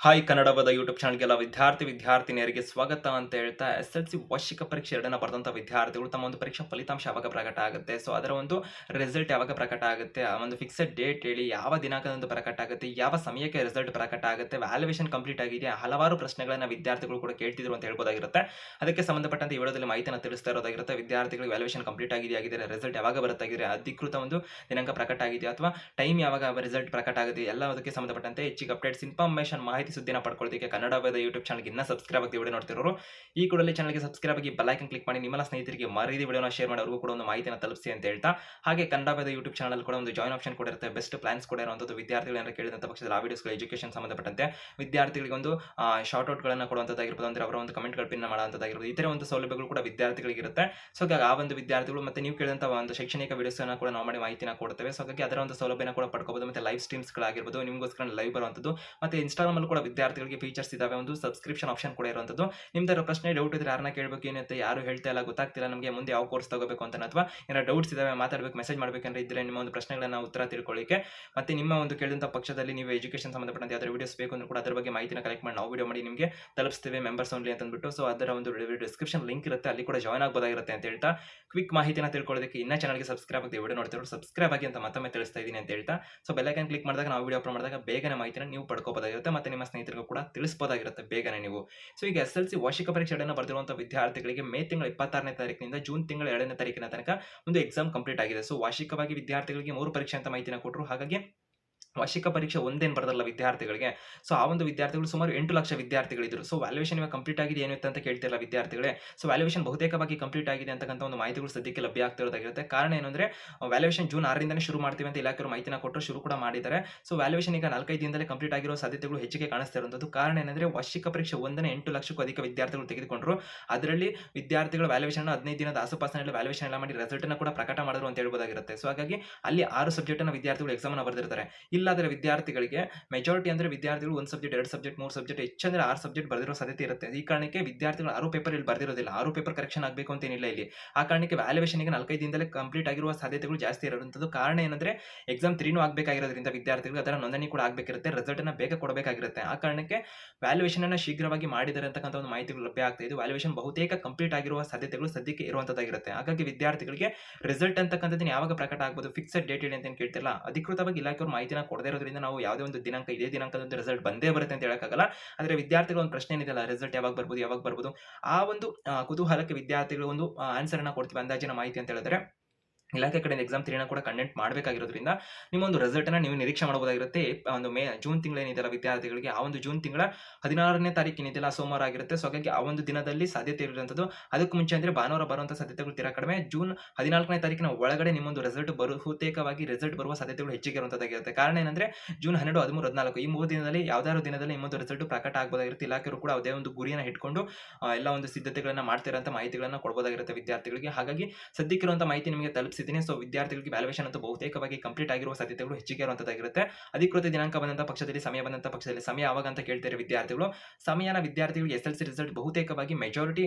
Hi ಕನ್ನಡವಾದ YouTube ಚಾನಲ್ಗೆಲ್ಲ ವಿದ್ಯಾರ್ಥಿ ವಿದ್ಯಾರ್ಥಿನಿಯರಿಗೆ ಸ್ವಾಗತ ಅಂತ ಹೇಳ್ತಾ ಎಸ್ ಎಲ್ ಸಿ ವಾರ್ಷಿಕ ಪರೀಕ್ಷೆ ಎರಡನ್ನ ಬರೆದಂಥ ವಿದ್ಯಾರ್ಥಿಗಳು ತಮ್ಮ ಒಂದು ಪರೀಕ್ಷಾ ಫಲಿತಾಂಶ ಯಾವಾಗ ಪ್ರಕಟ ಆಗುತ್ತೆ? ಸೊ ಅದರ ಒಂದು ರಿಸಲ್ಟ್ ಯಾವಾಗ ಪ್ರಕಟ ಆಗುತ್ತೆ? ಆ ಒಂದು ಫಿಕ್ಸೆಡ್ ಡೇಟ್ ಹೇಳಿ ಯಾವ ದಿನಾಂಕದಂದು ಪ್ರಕಟ ಆಗುತ್ತೆ? ಯಾವ ಸಮಯಕ್ಕೆ ರಿಸಲ್ಟ್ ಪ್ರಕಟ ಆಗುತ್ತೆ? ವ್ಯಾಲ್ಯುವೇಷನ್ ಕಂಪ್ಲೀಟ್ ಆಗಿದೆ ಹಲವಾರು ಪ್ರಶ್ನೆಗಳನ್ನ ವಿದ್ಯಾರ್ಥಿಗಳು ಕೂಡ ಕೇಳ್ತಿದ್ರು ಅಂತ ಹೇಳ್ಬೋದಾಗಿರುತ್ತೆ. ಅದಕ್ಕೆ ಸಂಬಂಧಪಟ್ಟಂತೆ ಈ ವಿಡಿಯೋದಲ್ಲಿ ಮಾಹಿತಿಯನ್ನು ತಿಳಿಸ್ತಾ ಇರೋದಾಗಿರುತ್ತೆ. ವಿದ್ಯಾರ್ಥಿಗಳು ವ್ಯಾಲ್ಯುವೇಷನ್ ಕಂಪ್ಲೀಟ್ ಆಗಿದೆ ಆಗಿದ್ರೆ ರಿಸಲ್ಟ್ ಯಾವಾಗ ಬರುತ್ತಾಗಿದೆ ಅಧಿಕೃತ ಒಂದು ದಿನಾಂಕ ಪ್ರಕಟ ಆಗಿದೆ ಅಥವಾ ಟೈಮ್ ಯಾವಾಗ ರಿಸಲ್ಟ್ ಪ್ರಕಟ ಆಗುತ್ತೆ? ಎಲ್ಲದಕ್ಕೆ ಸಂಬಂಧಪಟ್ಟಂತೆ ಹೆಚ್ಚಿಗೆ ಅಪ್ಡೇಟ್ಸ್ ಇನ್ಫಾರ್ಮೇಷನ್ ಮಾಹಿತಿ ಸುದ್ದಿನ ಪಡ್ಕೊಳ್ಳೋದಕ್ಕೆ ಕನ್ನಡ ವೇದ ಯೂಟ್ಯೂಬ್ ಚಾನಲ್ಗೆ ಇನ್ನೂ ಸಬ್ಸ್ಕ್ರೈಬ್ ಆಗಿ ವಿಡಿಯೋ ನೋಡ್ತಿರೋರು, ಈ ಕೂಡಲೇ ಚಾನಲ್ಗೆ ಸಬ್ಸ್ಕ್ರೈಬ್ ಆಗಿ ಬೆಲ್ಲೈಕನ್ ಕ್ಲಿಕ್ ಮಾಡಿ ನಿಮ್ಮೆಲ್ಲ ಸ್ನೇಹಿತರಿಗೆ ಮರೀದಿ ವಿಡಿಯೋನ ಶೇರ್ ಮಾಡಿ, ಅವ್ರಿಗೂ ಕೂಡ ಒಂದು ಮಾಹಿತಿನ ತಲುಪಿಸಿ ಅಂತ ಹೇಳ್ತಾ. ಹಾಗೆ ಕನ್ನಡ ವೇದ ಯೂಟ್ಯೂಬ್ ಚಾನಲ್ ಕೂಡ ಒಂದು ಜಾಯಿನ್ ಆಪ್ಷನ್ ಕೂಡ ಇರುತ್ತೆ ಬೆಸ್ಟ್ ಪ್ಲಾನ್ಸ್ ಕೂಡ ಇರುವಂಥದ್ದು ವಿದ್ಯಾರ್ಥಿಗಳು ಏನಾದ್ರು ಕೇಳಿದಂಥ ಪಕ್ಷದಲ್ಲಿ ಆ ವಿಡಿಯೋಸ್ಗಳು ಎಜುಕೇಷನ್ ಸಂಬಂಧಪಟ್ಟಂತೆ. ವಿದ್ಯಾರ್ಥಿಗಳಿಗೆ ಒಂದು ಶಾರ್ಟ್ ಔಟ್ಗಳನ್ನು ಕೊಡುವಂಥದ್ದಾಗಿರ್ಬೋದು ಅಂದರೆ ಅವರ ಒಂದು ಕಮೆಂಟ್ಗಳು ಪಿನ್ ಮಾಡುವಂಥದ್ದಾಗಿರ್ಬೋದು. ಇತರ ಒಂದು ಸೌಲಭ್ಯಗಳು ಕೂಡ ವಿದ್ಯಾರ್ಥಿಗಳಿಗೆ ಇರುತ್ತೆ. ಸೊ ಹಾಗಾಗಿ ಆ ಒಂದು ವಿದ್ಯಾರ್ಥಿಗಳು ಮತ್ತೆ ನೀವು ಕೇಳಿದಂಥ ಒಂದು ಶೈಕ್ಷಣಿಕ ವಿಡಿಯೋಸ್ನ ಕೂಡ ನಾವು ಮಾಡಿ ಮಾಹಿತಿನ ಕೊಡ್ತೇವೆ ಸೊ ಹಾಗಾಗಿ ಅದರ ಒಂದು ಸೌಲಭ್ಯನ ಕೂಡ ಪಡ್ಕೋಬಹುದು ಮತ್ತೆ ಲೈವ್ ಸ್ಟ್ರೀಮ್ಸ್ಗಳಾಗಿರ್ಬೋದು ನಿಮಗೋಸ್ಕರ ಲೈವ್ ಬರುವಂಥದ್ದು. ಮತ್ತೆ ಇನ್ಸ್ಟಾಗ್ರಾಮ್ ಕೂಡ ವಿದ್ಯಾರ್ಥಿಗಳಿಗೆ ಫೀಚರ್ಸ್ ಇದಾವೆ ಒಂದು ಸಬ್ಸ್ಕ್ರಿಪ್ಷನ್ ಆಪ್ಷನ್ ಕೂಡ ಇರುವಂಥದ್ದು ನಿಮ್ದರ ಪ್ರಶ್ನೆ ಡೌಟ್ ಇದ್ರೆ ಯಾರನ್ನ ಕೇಳಬೇಕು ಏನಂತ ಯಾರು ಹೇಳ್ತಾ ಇಲ್ಲ, ಗೊತ್ತಾಗ್ತಿಲ್ಲ, ನಮಗೆ ಮುಂದೆ ಯಾವ ಕೋರ್ಸ್ ತಗೋಬೇಕು ಅಂತ ಅಥವಾ ಏನಾದ್ರು ಡೌಟ್ಸ್ ಇದಾವೆ, ಮಾತಾಡಬೇಕು ಮೆಸೇಜ್ ಮಾಡಬೇಕಂದ್ರೆ ಇದ್ರೆ ನಿಮ್ಮ ಒಂದು ಪ್ರಶ್ನೆಗಳನ್ನ ಉತ್ತರ ತಿಳ್ಕೊಳ್ಳಿಕ್ಕೆ. ಮತ್ತೆ ನಿಮ್ಮ ಒಂದು ಕೇಳಿದಂಥ ಪಕ್ಷದಲ್ಲಿ ನೀವು ಎಜುಕೇಷನ್ ಸಂಬಂಧಪಟ್ಟಂತೆ ಯಾವ್ದಾದ್ರು ವಿಡಿಯೋಸ್ ಬೇಕು ಅಂದ್ರೆ ಕೂಡ ಅದರ ಬಗ್ಗೆ ಮಾಹಿತಿನ ಕಲೆಕ್ಟ್ ಮಾಡಿ ನಾವು ವಿಡಿಯೋ ಮಾಡಿ ನಿಮಗೆ ತಲುಪಿಸ್ತೇವೆ ಮೆಂಬರ್ಸ್ ಓನ್ಲಿ ಅಂತ ಅಂದ್ಬಿಟ್ಟು. ಸೊ ಅದರ ಒಂದು ಡಿಸ್ಕ್ರಿಪ್ಷನ್ ಲಿಂಕ್ ಇರುತ್ತೆ, ಅಲ್ಲಿ ಕೂಡ ಜಾಯ್ನ್ ಆಗಬಹುದಾಗಿರುತ್ತೆ ಅಂತ ಹೇಳ್ತಾ. ಕ್ವಿಕ್ ಮಾಹಿತಿನ ತಿಳ್ಕೊಳ್ಳೋದಕ್ಕೆ ಇನ್ನ ಚಾನಲ್ಗೆ ಸಬ್ಸ್ಕ್ರೈಬ್ ಆಗಿ ವಿಡಿಯೋ ನೋಡ್ತಿರೋ ಸಬ್ಸ್ಕ್ರೈಬ್ ಆಗಿ ಅಂತ ಮತ್ತೊಮ್ಮೆ ತಿಳಿಸ್ತಾ ಇದ್ದೀನಿ ಅಂತ ಹೇಳ್ತಾ. ಸೊ ಬೆಲ್ಲೈಕನ್ ಕ್ಲಿಕ್ ಮಾಡಿದಾಗ ನಾವು ವಿಡಿಯೋ ಅಪ್ಲೋಡ್ ಮಾಡಿದಾಗ ಬೇಗನೆ ಮಾಹಿತಿನ ನೀವು ಪಡ್ಕೋಬೋದಾಗಿರುತ್ತೆ. ಮತ್ತೆ ನಿಮ್ಮ ಸ್ನೇಹಿತರಿಗೂ ಕೂಡ ತಿಳಿಸಬಹುದಾಗಿರುತ್ತೆ ಬೇಗನೆ ನೀವು. ಸೊ ಈಗ ಎಸ್ ಎಲ್ ಸಿ ವಾರ್ಷಿಕ ಪರೀಕ್ಷೆ ಬರೆದಿರುವಂತಹ ವಿದ್ಯಾರ್ಥಿಗಳಿಗೆ ಮೇ ತಿಂಗಳ ಇಪ್ಪತ್ತಾರನೇ ತಾರೀಕಿನಿಂದ ಜೂನ್ ತಿಂಗಳ ಎರಡನೇ ತಾರೀಕಿನ ತನಕ ಒಂದು ಎಕ್ಸಾಮ್ ಕಂಪ್ಲೀಟ್ ಆಗಿದೆ. ಸೊ ವಾರ್ಷಿಕವಾಗಿ ವಿದ್ಯಾರ್ಥಿಗಳಿಗೆ ಮೂರು ಪರೀಕ್ಷೆ ಅಂತ ಮಾಹಿತಿನ ಕೊಟ್ಟರು ಹಾಗಾಗಿ ವಾರ್ಷಿಕ ಪರೀಕ್ಷೆ ಒಂದೇನು ಬರೆದಲ್ಲ ವಿದ್ಯಾರ್ಥಿಗಳಿಗೆ. ಸೊ ಆ ಒಂದು ವಿದ್ಯಾರ್ಥಿಗಳು ಸುಮಾರು ಎಂಟು ಲಕ್ಷ ವಿದ್ಯಾರ್ಥಿಗಳಿದ್ರು. ಸೊ ವ್ಯಾಲ್ಯೂಷನ್ ಇವಾಗ ಕಂಪ್ಲೀಟ್ ಆಗಿದೆ ಏನು ಅಂತ ಕೇಳ್ತಿಲ್ಲ ವಿದ್ಯಾರ್ಥಿಗಳೇ. ಸೊ ವ್ಯಾಲ್ಯೂಷನ್ ಬಹುತೇಕವಾಗಿ ಕಂಪ್ಲೀಟ್ ಆಗಿದೆ ಅಂತಕ್ಕಂಥ ಒಂದು ಮಾಹಿತಿಗಳು ಸದ್ಯಕ್ಕೆ ಲಭ್ಯ ಆಗ್ತಿರೋದಾಗಿರುತ್ತೆ ಕಾರಣ ಏನಂದ್ರೆ ವ್ಯಾಲ್ಯೂಷನ್ ಜೂನ್ ಆರರಿಂದನೇ ಶುರು ಮಾಡ್ತೀವಿ ಅಂತ ಇಲಾಖೆಯವರು ಮಾಹಿತಿನ ಕೊಟ್ಟರು, ಶುರು ಕೂಡ ಮಾಡಿದ್ದಾರೆ. ಸೊ ವ್ಯಾಲ್ಯೂಷನ್ ಈಗ ನಾಲ್ಕೈದು ದಿನದಲ್ಲೇ ಕಂಪ್ಲೀಟ್ ಆಗಿರೋ ಸಾಧ್ಯತೆಗಳು ಹೆಚ್ಚಿಗೆ ಕಾಣಿಸ್ತಾ ಇರುವಂಥದ್ದು. ಕಾರಣ ಏನಂದ್ರೆ, ವಾರ್ಷಿಕ ಪರೀಕ್ಷೆ ಒಂದನೇ ಎಂಟು ಲಕ್ಷಕ್ಕೂ ಅಧಿಕ ವಿದ್ಯಾರ್ಥಿಗಳು ತೆಗೆದುಕೊಂಡರು. ಅದರಲ್ಲಿ ವಿದ್ಯಾರ್ಥಿಗಳು ವ್ಯಾಲ್ಯೂಷನ್ ಹದಿನೈದು ದಿನದ ಆಸುಪಾಸಿನಲ್ಲಿ ವ್ಯಾಲ್ಯೂಷನ್ ಎಲ್ಲ ಮಾಡಿ ರಿಸಲ್ಟ್ ಅನ್ನ ಕೂಡ ಪ್ರಕಟ ಮಾಡಿದ್ರು ಅಂತ ಹೇಳ್ಬೋದಾಗಿರುತ್ತೆ. ಸೊ ಹಾಗಾಗಿ ಅಲ್ಲಿ ಆರು ಸಬ್ಜೆಕ್ಟ್ನ ವಿದ್ಯಾರ್ಥಿಗಳು ಎಕ್ಸಾಮನ್ನು ಬರೆದಿರ್ತಾರೆ. ಬರೆದಿರ್ತಾರೆ ಇಲ್ಲಾದ್ರೆ ವಿದ್ಯಾರ್ಥಿಗಳಿಗೆ ಮೆಜಾರಿಟಿ ಅಂದ್ರೆ ವಿದ್ಯಾರ್ಥಿಗಳು ಒಂದು ಸಬ್ಜೆಕ್ಟ್ ಎರಡು ಸಬ್ಜೆಕ್ಟ್ ಮೂರು ಸಬ್ಜೆಕ್ಟ್ ಹೆಚ್ಚಂದ್ರೆ ಆರು ಸಬ್ಜೆಕ್ಟ್ ಬರೆದಿರೋ ಸಾಧ್ಯತೆ ಇರುತ್ತೆ. ಈ ಕಾರಣಕ್ಕೆ ವಿದ್ಯಾರ್ಥಿಗಳು ಆರು ಪೇಪರ್ ಇಲ್ಲಿ ಬರ್ದಿರೋದಿಲ್ಲ. ಆರು ಪೇಪರ್ ಕರೆಕ್ಷನ್ ಆಗಬೇಕು ಅಂತ ಏನಿಲ್ಲ ಇಲ್ಲಿ. ಆ ಕಾರಣಕ್ಕೆ ವ್ಯಾಲ್ಯೂಯೇಷನ್ಗೆ ನಾಲ್ಕೈದು ದಿನದಲ್ಲೇ ಕಂಪ್ಲೀಟ್ ಆಗಿರುವ ಸಾಧ್ಯತೆಗಳು ಜಾಸ್ತಿ ಇರುವಂತದ್ದು. ಕಾರಣ ಏನಂದ್ರೆ ಎಕ್ಸಾಮ್ ತ್ರೀನೂ ಆಗಬೇಕಾಗಿರೋದ್ರಿಂದ ವಿದ್ಯಾರ್ಥಿಗಳು ಅದರ ನೋಂದಣಿ ಕೂಡ ಆಗಬೇಕಿರುತ್ತೆ. ರಿಸಲ್ಟ್ ಅನ್ನ ಬೇಗ ಕೊಡಬೇಕಾಗಿರುತ್ತೆ. ಆ ಕಾರಣಕ್ಕೆ ವ್ಯಾಲ್ಯೂಯೇಷನ್ ಅನ್ನ ಶೀಘ್ರವಾಗಿ ಮಾಡಿದರೆ ಅಂತಕ್ಕಂಥ ಒಂದು ಮಾಹಿತಿಗಳು ಲಭ್ಯ ಆಗ್ತಾ ಇದೆ. ವ್ಯಾಲ್ಯೂಯೇಷನ್ ಬಹುತೇಕ ಕಂಪ್ಲೀಟ್ ಆಗಿರುವ ಸಾಧ್ಯತೆಗಳು ಸದ್ಯಕ್ಕೆ ಇರುವಂತದ್ದಾಗಿರುತ್ತೆ. ಹಾಗಾಗಿ ವಿದ್ಯಾರ್ಥಿಗಳಿಗೆ ರಿಸಲ್ಟ್ ಅಂತಕ್ಕಂಥದ್ದು ಯಾವಾಗ ಪ್ರಕಟ ಆಗ್ಬೋದು ಫಿಕ್ಸೆಡ್ ಡೇಟ್ ಇದೆ ಅಂತ ಕೇಳ್ತಿಲ್ಲ ಅಧಿಕೃತವಾಗಿ ಇಲಾಖೆಯವರು ಮಾಹಿತಿನ ಕೊಡದೇ ಇರೋದ್ರಿಂದ ನಾವು ಯಾವುದೇ ಒಂದು ದಿನಾಂಕ, ಇದೇ ದಿನಾಂಕದಂದು ರಿಸಲ್ಟ್ ಬಂದೇ ಬರುತ್ತೆ ಅಂತ ಹೇಳೋಕ್ಕಾಗಲ್ಲ. ಆದರೆ ವಿದ್ಯಾರ್ಥಿಗಳು ಒಂದು ಪ್ರಶ್ನೆ ಏನಿದೆಯಲ್ಲ ರಿಸಲ್ಟ್ ಯಾವಾಗ ಬರ್ಬೋದು ಯಾವಾಗ ಬರ್ಬೋದು, ಆ ಒಂದು ಕುತೂಹಲಕ್ಕೆ ವಿದ್ಯಾರ್ಥಿಗಳು ಒಂದು ಆನ್ಸರ್ ಅನ್ನ ಕೊಡ್ತೀವಿ, ಅಂದಾಜಿನ ಮಾಹಿತಿ ಅಂತ ಹೇಳಿದ್ರೆ. ಇಲಾಖೆ ಕಡೆಯಿಂದ ಎಕ್ಸಾಮ್ ತ್ರೀನ ಕೂಡ ಕಂಡಕ್ಟ್ ಮಾಡಬೇಕಾಗಿರೋದ್ರಿಂದ ನಿಮ್ಮ ಒಂದು ರಿಸಲ್ಟ್ ಅನ್ನ ನೀವು ನಿರೀಕ್ಷೆ ಮಾಡಬಹುದಾಗಿರುತ್ತೆ ಒಂದು ಮೇ ಜೂನ್ ತಿಂಗಳ ಏನಿದೆಯಲ್ಲ ವಿದ್ಯಾರ್ಥಿಗಳಿಗೆ, ಆ ಒಂದು ಜೂನ್ ತಿಂಗಳ ಹದಿನಾರನೇ ತಾರೀಕು ಏನಿದೆಯಲ್ಲ ಸೋಮವಾರ ಆಗಿರುತ್ತೆ. ಸೊ ಹಾಗಾಗಿ ಆ ಒಂದು ದಿನದಲ್ಲಿ ಸಾಧ್ಯತೆ ಇರುವಂಥದ್ದು ಅದಕ್ಕೂ ಮುಂಚೆ ಅಂದರೆ ಭಾನುವಾರ ಬರುವಂಥ ಸಾಧ್ಯತೆಗಳು ತೀರಾ ಕಡಿಮೆ. ಜೂನ್ ಹದಿನಾಲ್ಕನೇ ತಾರೀಕಿನ ಒಳಗಡೆ ನಿಮ್ಮೊಂದು ರಿಸಲ್ಟ್ ಬಹುತೇಕವಾಗಿ ರಿಸಲ್ಟ್ ಬರುವ ಸಾಧ್ಯತೆಗಳು ಹೆಚ್ಚಿಗೆ ಇರುವಂಥದ್ದಾಗಿರುತ್ತೆ ಕಾರಣ ಏನಂದರೆ ಜೂನ್ ಹನ್ನೆರಡು, ಹದಿಮೂರು, ಹದಿನಾಲ್ಕು ಈ ಮೂರು ದಿನದಲ್ಲಿ ಯಾವ್ದಾದ್ರು ದಿನದಲ್ಲಿ ನಿಮ್ಮೊಂದು ರಿಸಲ್ಟ್ ಪ್ರಕಟ ಆಗಬಹುದಾಗಿರುತ್ತೆ ಇಲಾಖೆಯವರು ಕೂಡ ಅದೇ ಒಂದು ಗುರಿಯನ್ನು ಇಟ್ಕೊಂಡು ಎಲ್ಲ ಒಂದು ಸಿದ್ಧತೆಗಳನ್ನು ಮಾಡ್ತಿರೋಂಥ ಮಾಹಿತಿಗಳನ್ನು ಕೊಡಬಹುದಾಗಿರುತ್ತೆ ವಿದ್ಯಾರ್ಥಿಗಳಿಗೆ. ಹಾಗಾಗಿ ಸದ್ಯಕ್ಕಿರುವಂಥ ಮಾಹಿತಿ ನಿಮಗೆ ತಲುಪಿಸಿದ್ದೀನಿ ಸೊ ವಿದ್ಯಾರ್ಥಿಗಳಿಗೆ ವ್ಯಾಲ್ಯೂಷನ್ ಅಂತ ಬಹುತೇಕವಾಗಿ ಕಂಪ್ಲೀಟ್ ಆಗಿರುವ ಸಾಧ್ಯತೆಗಳು ಹೆಚ್ಚಿಗೆ ಇರುವಂಥದ್ದಾಗಿರುತ್ತೆ ಅಧಿಕೃತ ದಿನಾಂಕ ಬಂದಂಥ ಪಕ್ಷದಲ್ಲಿ, ಸಮಯ ಬಂದಂಥ ಪಕ್ಷದಲ್ಲಿ, ಸಮಯ ಯಾವಾಗ ಅಂತ ಕೇಳ್ತಾರೆ ವಿದ್ಯಾರ್ಥಿಗಳು. ಸಮಯನ ವಿದ್ಯಾರ್ಥಿಗಳು ಎಸ್ ಎಲ್ ಸಿ ರಿಸಲ್ಟ್ ಬಹುತೇಕವಾಗಿ ಮೆಜಾರಿಟಿ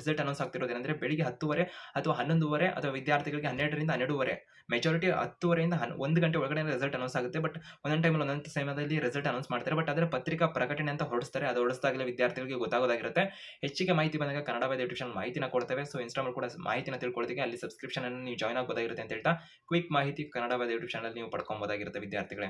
ರಿಸಲ್ಟ್ ಅನೌನ್ಸ್ ಆಗ್ತಿರೋದೇನೆಂದ್ರೆ ಬೆಳಿಗ್ಗೆ ಹತ್ತುವರೆ ಅಥವಾ ಹನ್ನೊಂದುವರೆ ಅಥವಾ ವಿದ್ಯಾರ್ಥಿಗಳಿಗೆ ಹನ್ನೆರಡರಿಂದ ಹನ್ನೆರಡುವರೆ. ಮೆಜಾರಿಟಿ ಹತ್ತುವರೆಯಿಂದ ಹನ್, ಒಂದು ಗಂಟೆ ಒಳಗಡೆ ರಿಸಲ್ಟ್ ಅನೌನ್ಸ್ ಆಗುತ್ತೆ ಬಟ್ ಒಂದೊಂದು ಟೈಮಲ್ಲಿ ಒಂದೊಂದು ಸಮಯದಲ್ಲಿ ರಿಸಲ್ಟ್ ಅನೌನ್ಸ್ ಮಾಡ್ತಾರೆ. ಬಟ್ ಅದರ ಪತ್ರಿಕಾ ಪ್ರಕಟಣೆ ಅಂತ ಹೊರಡಿಸ್ತಾರೆ, ಅದು ಹೊಡಿಸಿದಾಗಲೇ ವಿದ್ಯಾರ್ಥಿಗಳಿಗೆ ಗೊತ್ತಾಗೋದಾಗಿರುತ್ತೆ. ಹೆಚ್ಚಿಗೆ ಮಾಹಿತಿ ಬಂದಾಗ ಕನ್ನಡ ವೈದ್ಯ ಟ್ಯೂಷನ್ ಮಾಹಿತಿನ ಕೊಡ್ತೇವೆ. ಸೊ ಇನ್ಸ್ಟಾಲ್ ಕೂಡ ಮಾಹಿತಿನ ತಿಳ್ಕೊಳ್ಳೋದಕ್ಕೆ ಅಲ್ಲಿ ಸಬ್ಸ್ಕ್ರಿಪ್ಷನ್ ಅನ್ನು ನೀವು ಜಾಯ್ನ್ ಆಗಬಹುದಾಗಿರುತ್ತೆ ಅಂತ ಹೇಳ್ತಾ ಕ್ವಿಕ್ ಮಾಹಿತಿ ಕನ್ನಡ ಯೂಟ್ಯೂಬ್ ಚಾನಲ್ ನೀವು ಪಡ್ಕೊಬೋದಾಗಿರುತ್ತೆ ವಿದ್ಯಾರ್ಥಿಗಳೇ.